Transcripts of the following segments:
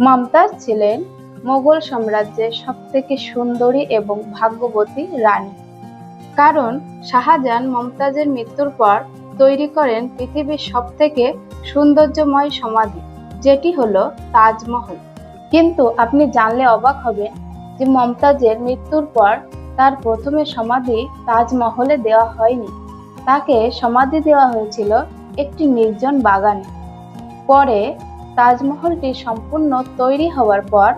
মমতাজ ছিলেন মোগল সাম্রাজ্যের সবথেকে সুন্দরী এবং ভাগ্যবতী রানী। কারণ শাহজাহান মমতাজের মৃত্যুর পর তৈরি করেন পৃথিবীর সবথেকে সৌন্দর্যময় সমাধি, যেটি হলো তাজমহল। কিন্তু আপনি জানলে অবাক হবেন যে মমতাজের মৃত্যুর পর তার প্রথমে সমাধি তাজমহলে দেওয়া হয়নি। তাকে সমাধি দেওয়া হয়েছিল একটি নির্জন বাগানে। পরে তাজমহলটি সম্পূর্ণ তৈরি হওয়ার পর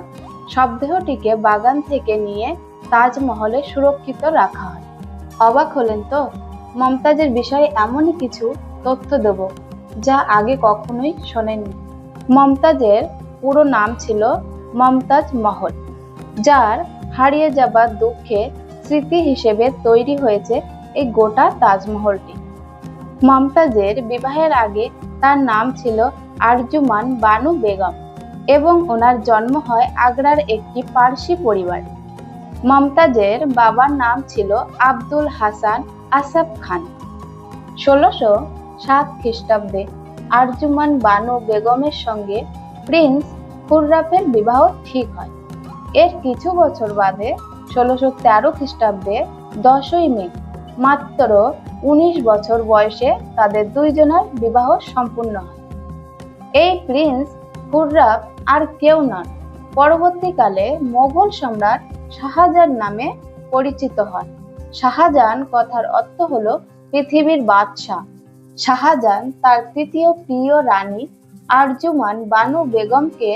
শবদেহটিকে বাগান থেকে নিয়ে তাজমহলে সুরক্ষিত রাখা হয়। অবাক হলেন তো? মমতাজের বিষয়ে এমনই কিছু তথ্য দেব যা আগে কখনোই শোনেননি। মমতাজের পুরো নাম ছিল মমতাজ মহল, যার হারিয়ে যাবার দুঃখে স্মৃতি হিসেবে তৈরি হয়েছে এই গোটা তাজমহলটি। মমতাজের বিবাহের আগে তার নাম ছিল আরজুমান বানু বেগম এবং ওনার জন্ম হয় আগ্রার একটি পার্সি পরিবারে। মমতাজের বাবার নাম ছিল আব্দুল হাসান আসাফ খান। ষোলোশো সাত খ্রিস্টাব্দে আরজুমান বানু বেগমের সঙ্গে প্রিন্স খুররাফের বিবাহ ঠিক হয়। এর কিছু বছর বাদে ষোলোশো তেরো খ্রিস্টাব্দে দশই মে, মাত্র উনিশ বছর বয়সে তাদের দুইজনের বিবাহ সম্পূর্ণ হয়। এই প্রিন্স খুররাব আর কেউ নন। পরবর্তীকালে মোগল সম্রাট শাহজাহান নামে পরিচিত হন। শাহজাহান কথার অর্থ হলো পৃথিবীর বাদশাহ। শাহজাহান তার তৃতীয় প্রিয় রানী আরজুমান বানু বেগমকে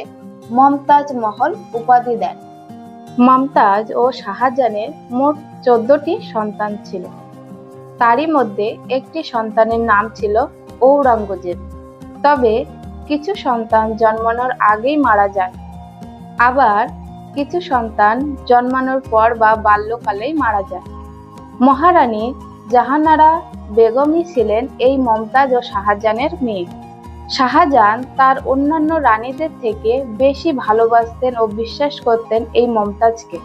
মমতাজ মহল উপাধি দেন। মমতাজ ও শাহজাহানের মোট চোদ্দটি সন্তান ছিল। তারই মধ্যে একটি সন্তানের নাম ছিল ঔরঙ্গজেব। তবে কিছু সন্তান জন্মানোর আগেই মারা যান। আবার কিছু সন্তান জন্মানোর পর বা বাল্যকালেই মারা যান। মহারানী জাহানারা বেগমই ছিলেন এই মমতাজ ও শাহজাহানের মেয়ে। শাহজাহান তার অন্যান্য রানীদের থেকে বেশি ভালোবাসতেন ও বিশ্বাস করতেন এই মমতাজকে।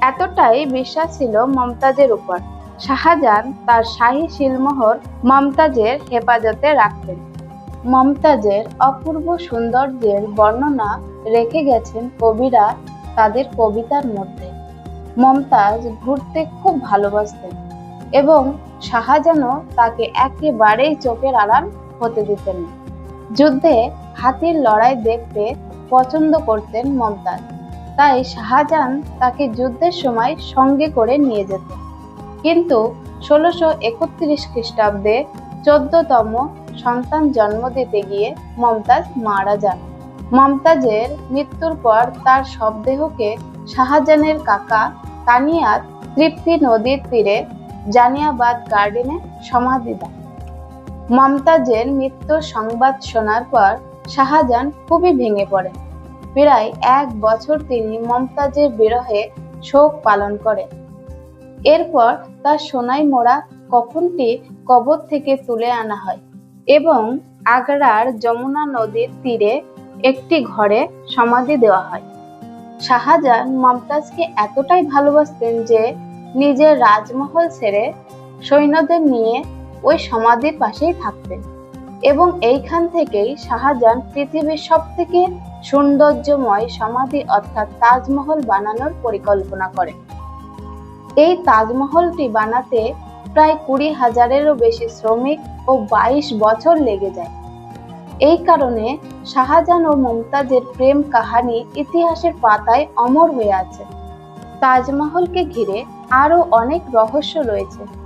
এতটাই বিশ্বাস ছিল মমতাজের উপর। শাহজাহান তার শাহী শিলমোহর মমতাজের হেফাজতে রাখতেন। মমতাজের অপূর্ব সৌন্দর্যের বর্ণনা রেখে গেছেন কবিরা তাদের কবিতার মধ্যে। মমতাজ ঘুরতে খুব ভালোবাসতেন এবং শাহজাহানও তাকে একেবারেই চোখের আড়াল হতে দিতেন যুদ্ধে হাতির লড়াই দেখতে পছন্দ করতেন মমতাজ, তাই শাহজাহান তাকে যুদ্ধের সময় সঙ্গে করে নিয়ে যেতেন। কিন্তু ষোলোশো একত্রিশ খ্রিস্টাব্দে চোদ্দতম সন্তান জন্ম দিতে গিয়ে মমতাজ মারা যান। মমতাজের মৃত্যুর পর তার শবদেহকে শাহজাহানের কাকা তানিয়াত তৃপ্তি নদীর তীরে জানিয়াবাদ গার্ডেনে সমাধি দেন। মমতাজের মৃত্যুর সংবাদ শোনার পর শাহজাহান খুবই ভেঙে পড়েন। প্রায় এক বছর তিনি মমতাজের বিরহে শোক পালন করেন। এরপর তার সোনাই মোড়া কখনটি কবর থেকে তুলে আনা হয়। এবং আগ্রার যমুনা নদীর তীরে একটি ঘরে সমাধি দেওয়া হয়। শাহজাহান মমতাজকে এতটাই ভালোবাসতেন যে নিজের রাজমহল ছেড়ে সৈন্যদের নিয়ে ওই সমাধির পাশেই থাকতেন এবং এইখান থেকেই শাহজাহান পৃথিবীর সব থেকে সৌন্দর্যময় সমাধি অর্থাৎ তাজমহল বানানোর পরিকল্পনা করেন এই তাজমহলটি বানাতে প্রায় কুড়ি হাজারেরও বেশি শ্রমিক ও বাইশ বছর লেগে যায়। এই কারণে শাহজাহান ও মমতাজের প্রেম কাহানি ইতিহাসের পাতায় অমর হয়ে আছে। তাজমহলকে ঘিরে আরও অনেক রহস্য রয়েছে।